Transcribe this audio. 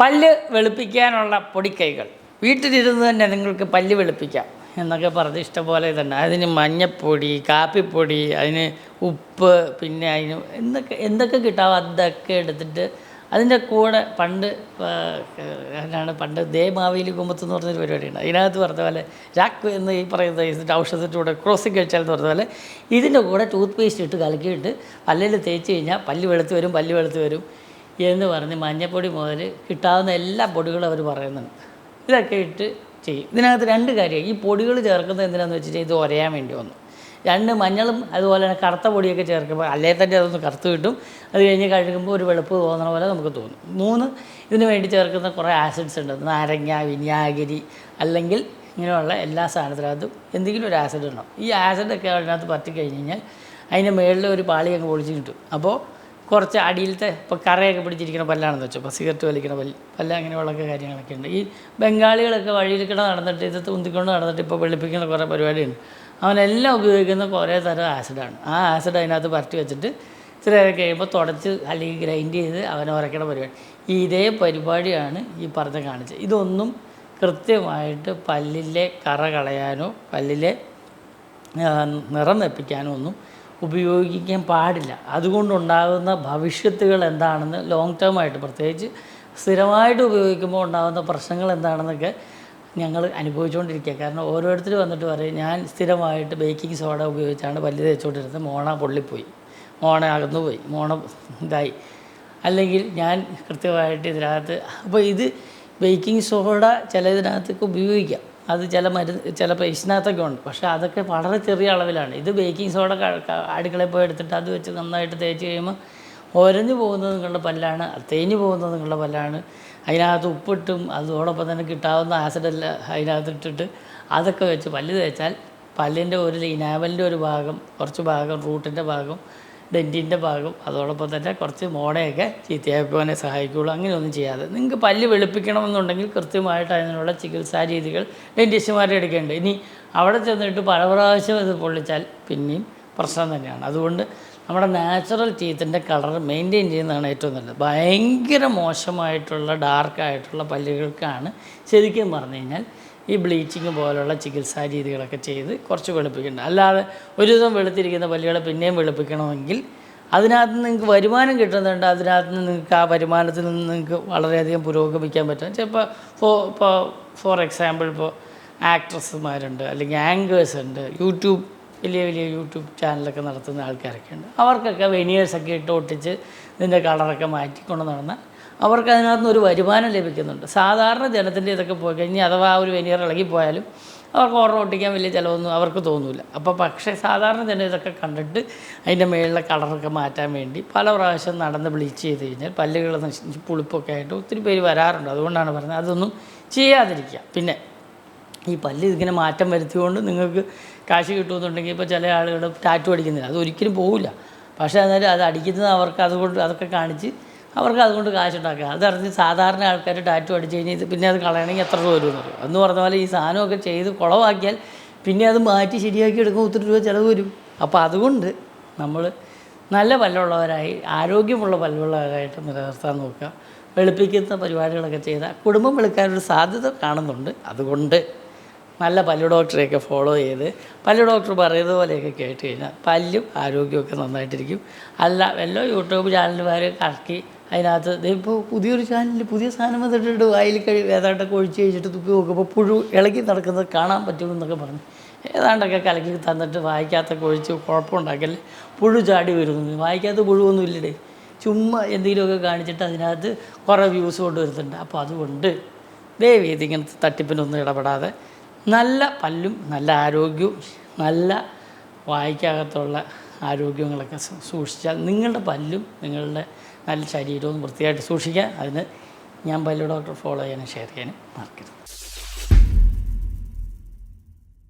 പല്ല് വെളുപ്പിക്കാനുള്ള പൊടിക്കൈകൾ. വീട്ടിലിരുന്ന് തന്നെ നിങ്ങൾക്ക് പല്ല് വെളുപ്പിക്കാം എന്നൊക്കെ പറഞ്ഞ് ഇഷ്ടംപോലെ തന്നെ അതിന് മഞ്ഞപ്പൊടി കാപ്പിപ്പൊടി അതിന് ഉപ്പ് പിന്നെ അതിന് എന്തൊക്കെ എന്തൊക്കെ കിട്ടാവോ അതൊക്കെ എടുത്തിട്ട് അതിന്റെ കൂടെ പണ്ട് എന്നാണ് പണ്ട് ദേമാവേലി കുമ്പത്ത് എന്ന് പറഞ്ഞൊരു പരിപാടിയുണ്ട്. അതിനകത്ത് പറഞ്ഞ പോലെ രാക്ക് എന്ന് ഈ പറയുന്ന ഇതിന്റെ ഔഷധത്തിന്റെ കൂടെ ക്രോസിങ് കഴിച്ചാൽ എന്ന് പറഞ്ഞ പോലെ ഇതിന്റെ കൂടെ ടൂത്ത് പേസ്റ്റ് ഇട്ട് കലക്കിയിട്ട് പല്ലിൽ തേച്ച് കഴിഞ്ഞാൽ പല്ല് വെളുത്ത് വരും പല്ല് വെളുത്ത് വരും. എന്ന് പറഞ്ഞ് മഞ്ഞപ്പൊടി മുതൽ കിട്ടാവുന്ന എല്ലാ പൊടികളും അവർ പറയുന്നുണ്ട്. ഇതൊക്കെ ഇട്ട് ചെയ്യും. ഇതിനകത്ത് രണ്ട് കാര്യം. ഈ പൊടികൾ ചേർക്കുന്നത് എന്തിനാന്ന് വെച്ചിട്ട് ഇത് ഒരയാൻ വേണ്ടി വന്നു. രണ്ട് മഞ്ഞളും അതുപോലെ തന്നെ കറുത്ത പൊടിയൊക്കെ ചേർക്കുമ്പോൾ അല്ലേ തന്നെ അതൊന്ന് കറുത്ത് കിട്ടും. അത് കഴിഞ്ഞ് കഴുകുമ്പോൾ ഒരു വെളുപ്പ് തോന്നണ പോലെ നമുക്ക് തോന്നും. മൂന്ന് ഇതിന് വേണ്ടി ചേർക്കുന്ന കുറേ ആസിഡ്സ് ഉണ്ട്. നാരങ്ങ വിനാഗിരി അല്ലെങ്കിൽ ഇങ്ങനെയുള്ള എല്ലാ സാധനത്തിനകത്തും എന്തെങ്കിലും ഒരു ആസിഡ് ഉണ്ടാവും ഈ ആസിഡൊക്കെ അതിനകത്ത് പറ്റി കഴിഞ്ഞ് കഴിഞ്ഞാൽ അതിന്റെ മുകളിൽ ഒരു പാളി അങ്ങ് പൊളിച്ച് കിട്ടും. അപ്പോൾ കുറച്ച് അടിയിലത്തെ ഇപ്പോൾ കറയൊക്കെ പിടിച്ചിരിക്കുന്ന പല്ലാണെന്ന് വെച്ചു. ഇപ്പോൾ സിഗരറ്റ് വലിക്കുന്ന പല്ല് പല്ല അങ്ങനെയുള്ളൊക്കെ കാര്യങ്ങളൊക്കെ ഉണ്ട്. ഈ ബംഗാളികളൊക്കെ വഴിയിൽ കിട നടന്നിട്ട് ഇത് തുന്തിക്കൊണ്ട് നടന്നിട്ട് ഇപ്പോൾ വെളുപ്പിക്കുന്ന കുറേ പരിപാടിയുണ്ട്. അവനെല്ലാം ഉപയോഗിക്കുന്ന കുറേ തരം ആസിഡാണ് ആ ആസിഡ് അതിനകത്ത് പരട്ടി വെച്ചിട്ട് ഇത്ര കഴിയുമ്പോൾ തുടച്ച് അല്ലെങ്കിൽ ഗ്രൈൻഡ് ചെയ്ത് അവനെ ഉരയ്ക്കണ പരിപാടി. ഇതേ പരിപാടിയാണ് ഈ പറഞ്ഞ കാണിച്ചത്. ഇതൊന്നും കൃത്യമായിട്ട് പല്ലിലെ കറ കളയാനോ പല്ലിലെ നിറം വെപ്പിക്കാനോ ഒന്നും ഉപയോഗിക്കാൻ പാടില്ല. അതുകൊണ്ടുണ്ടാകുന്ന ഭവിഷ്യത്തുകൾ എന്താണെന്ന് ലോങ് ടേം ആയിട്ട് പ്രത്യേകിച്ച് സ്ഥിരമായിട്ട് ഉപയോഗിക്കുമ്പോൾ ഉണ്ടാകുന്ന പ്രശ്നങ്ങൾ എന്താണെന്നൊക്കെ ഞങ്ങൾ അനുഭവിച്ചുകൊണ്ടിരിക്കുക. കാരണം ഓരോരുത്തർ വന്നിട്ട് പറയും ഞാൻ സ്ഥിരമായിട്ട് ബേക്കിംഗ് സോഡ ഉപയോഗിച്ചാണ് പല്ല് തേച്ചുകൊണ്ടിരുന്നത്. മോണ പൊള്ളിപ്പോയി. മോണ അകന്നുപോയി. മോണ ഇതായി. അല്ലെങ്കിൽ ഞാൻ കൃത്യമായിട്ട് ഇതിനകത്ത് അപ്പോൾ ഇത് ബേക്കിംഗ് സോഡ ചില ഇതിനകത്തൊക്കെ ഉപയോഗിക്കാം. അത് ചില മരുന്ന് ചില പേസ്റ്റിനകത്തൊക്കെ ഉണ്ട്. പക്ഷേ അതൊക്കെ വളരെ ചെറിയ അളവിലാണ്. ഇത് ബേക്കിംഗ് സോഡ അടുക്കളയിൽ പോയി എടുത്തിട്ട് അത് വെച്ച് നന്നായിട്ട് തേച്ച് കഴിയുമ്പോൾ ഒരഞ്ഞു പോകുന്നത് നിങ്ങളുടെ പല്ലാണ് തേഞ്ഞു പോകുന്നത് നിങ്ങളുടെ പല്ലാണ്. അതിനകത്ത് ഉപ്പിട്ടും അതോടൊപ്പം തന്നെ കിട്ടാവുന്ന ആസിഡെല്ലാം അതിനകത്ത് ഇട്ടിട്ട് അതൊക്കെ വെച്ച് പല്ല് തേച്ചാൽ പല്ലിന്റെ ഒരു ഇനാവലിന്റെ ഒരു ഭാഗം കുറച്ച് ഭാഗം റൂട്ടിന്റെ ഭാഗം ഡെന്റിന്റെ ഭാഗം. അതോടൊപ്പം തന്നെ കുറച്ച് മോണയൊക്കെ ചീത്തയാക്കുവാനേ സഹായിക്കുകയുള്ളൂ. അങ്ങനെയൊന്നും ചെയ്യാതെ. നിങ്ങൾക്ക് പല്ല് വെളുപ്പിക്കണമെന്നുണ്ടെങ്കിൽ കൃത്യമായിട്ട് അതിനുള്ള ചികിത്സാ രീതികൾ ഡെന്റിസ്റ്റുമാരെ എടുക്കേണ്ടത് ഇനി അവിടെ ചെന്നിട്ട് പല പ്രാവശ്യം ഇത് പൊള്ളിച്ചാൽ പിന്നെയും പ്രശ്നം തന്നെയാണ്. അതുകൊണ്ട് നമ്മുടെ നാച്ചുറൽ ടീത്തിന്റെ കളർ മെയിന്റെയിൻ ചെയ്യുന്നതാണ് ഏറ്റവും നല്ലത്. ഭയങ്കര മോശമായിട്ടുള്ള ഡാർക്കായിട്ടുള്ള പല്ലുകൾക്കാണ് ശരിക്കും പറഞ്ഞു കഴിഞ്ഞാൽ ഈ ബ്ലീച്ചിങ് പോലുള്ള ചികിത്സാ രീതികളൊക്കെ ചെയ്ത് കുറച്ച് വെളുപ്പിക്കേണ്ട അല്ലാതെ ഒരു ദിവസം വെളുത്തിരിക്കുന്ന പല്ലുകളെ പിന്നെയും വെളുപ്പിക്കണമെങ്കിൽ അതിനകത്ത് നിങ്ങൾക്ക് വരുമാനം കിട്ടുന്നുണ്ട്. അതിനകത്ത് നിന്ന് നിങ്ങൾക്ക് ആ വരുമാനത്തിൽ നിന്ന് നിങ്ങൾക്ക് വളരെയധികം പുരോഗമിക്കാൻ പറ്റും. ചിലപ്പോൾ ഫോ ഇപ്പോൾ ഫോർ എക്സാമ്പിൾ ഇപ്പോൾ ആക്ട്രസ്സുമാരുണ്ട് അല്ലെങ്കിൽ ആങ്കേഴ്സ് ഉണ്ട് യൂട്യൂബ് വലിയ വലിയ യൂട്യൂബ് ചാനലൊക്കെ നടത്തുന്ന ആൾക്കാരൊക്കെ ഉണ്ട് അവർക്കൊക്കെ വെനിയേഴ്സൊക്കെ ഇട്ട് ഒട്ടിച്ച് ഇതിന്റെ കളറൊക്കെ മാറ്റിക്കൊണ്ട് നടന്നാൽ അവർക്ക് അതിനകത്ത് നിന്ന് ഒരു വരുമാനം ലഭിക്കുന്നുണ്ട്. സാധാരണ ജനത്തിന്റെ ഇതൊക്കെ പോയി കഴിഞ്ഞാൽ അഥവാ ആ ഒരു വെനിയർ ഇളകിപ്പോയാലും അവർക്ക് ഓർഡർ ഒട്ടിക്കാൻ വലിയ ചിലവൊന്നും അവർക്ക് തോന്നില്ല അപ്പോൾ പക്ഷേ സാധാരണ ജനം ഇതൊക്കെ കണ്ടിട്ട് അതിന്റെ മേളിലെ കളറൊക്കെ മാറ്റാൻ വേണ്ടി പല പ്രാവശ്യം നടന്ന് ബ്ലീച്ച് ചെയ്ത് കഴിഞ്ഞാൽ പല്ലുകൾ നശിച്ച് പുളിപ്പൊക്കെ ആയിട്ട് ഒത്തിരി പേര് വരാറുണ്ട്. അതുകൊണ്ടാണ് പറഞ്ഞത്. അതൊന്നും ചെയ്യാതിരിക്കുക. പിന്നെ ഈ പല്ല് ഇതിങ്ങനെ മാറ്റം വരുത്തിക്കൊണ്ട് നിങ്ങൾക്ക് കാശ് കിട്ടുമെന്നുണ്ടെങ്കിൽ ഇപ്പോൾ ചില ആളുകൾ ടാറ്റു അടിക്കുന്നില്ല. അത് ഒരിക്കലും പോവില്ല. പക്ഷേ എന്നാലും അത് അടിക്കുന്നത് അവർക്ക് അതുകൊണ്ട് അതൊക്കെ കാണിച്ച് അവർക്ക് അതുകൊണ്ട് കാശുണ്ടാക്കുക. അതറിഞ്ഞ് സാധാരണ ആൾക്കാർ ടാറ്റു അടിച്ച് കഴിഞ്ഞാൽ ഇത് പിന്നെ അത് കളയണമെങ്കിൽ എത്ര രൂപ വരും എന്നറിയും. എന്ന് പറഞ്ഞ പോലെ ഈ സാധനമൊക്കെ ചെയ്ത് കുളവാക്കിയാൽ പിന്നെ അത് മാറ്റി ശരിയാക്കി എടുക്കുമ്പോൾ ഒത്തിരി രൂപ ചിലവ് വരും. അപ്പോൾ അതുകൊണ്ട് നമ്മൾ നല്ല പല്ലുള്ളവരായി ആരോഗ്യമുള്ള പല്ലുള്ളവരായിട്ട് നിലനിർത്താൻ നോക്കുക. വെളുപ്പിക്കുന്ന പരിപാടികളൊക്കെ ചെയ്താൽ കുടുംബം വെളുക്കാനൊരു സാധ്യത കാണുന്നുണ്ട്. അതുകൊണ്ട് നല്ല പല്ലു ഡോക്ടറെയൊക്കെ ഫോളോ ചെയ്ത് പല്ലു ഡോക്ടർ പറയുന്നത് പോലെയൊക്കെ കേട്ട് കഴിഞ്ഞാൽ പല്ലും ആരോഗ്യമൊക്കെ നന്നായിട്ടിരിക്കും. അല്ല വല്ലോ യൂട്യൂബ് ചാനലുകാർ കറക്കി അതിനകത്ത് ദേ ഇപ്പോൾ പുതിയൊരു ചാനലിൽ പുതിയ സാധനം വന്നിട്ടുണ്ട്. വായിൽ കഴി ഏതാണ്ടൊക്കെ ഒഴിച്ച് കഴിച്ചിട്ട് തുപ്പി നോക്കുമ്പോൾ പുഴു ഇളകി നടക്കുന്നത് കാണാൻ പറ്റുള്ളൂ എന്നൊക്കെ പറഞ്ഞു. ഏതാണ്ടൊക്കെ കലക്കി തന്നിട്ട് വായിക്കാത്തൊക്കെ ഒഴിച്ച് കുഴപ്പമുണ്ടാക്കല്ലേ പുഴു ചാടി വരുന്നു. വായിക്കാത്ത പുഴുവൊന്നും ഇല്ലടേ. ചുമ്മാ എന്തെങ്കിലുമൊക്കെ കാണിച്ചിട്ട് അതിനകത്ത് കുറേ വ്യൂസ് കൊണ്ടുവരുന്നുണ്ട്. അപ്പോൾ അതുകൊണ്ട് ദയവ് ചെയ്ത് ഇങ്ങനത്തെ തട്ടിപ്പിനൊന്നും ഇടപെടാതെ നല്ല പല്ലും നല്ല ആരോഗ്യവും നല്ല വായിക്കകത്തുള്ള ആരോഗ്യങ്ങളൊക്കെ സൂക്ഷിച്ചാൽ നിങ്ങളുടെ പല്ലും നിങ്ങളുടെ നല്ല ശരീരവും വൃത്തിയായിട്ട് സൂക്ഷിക്കുക അതിന് ഞാൻ പല്ലു ഡോക്ടർ ഫോളോ ചെയ്യാനും ഷെയർ ചെയ്യാനും മറക്കരുത്.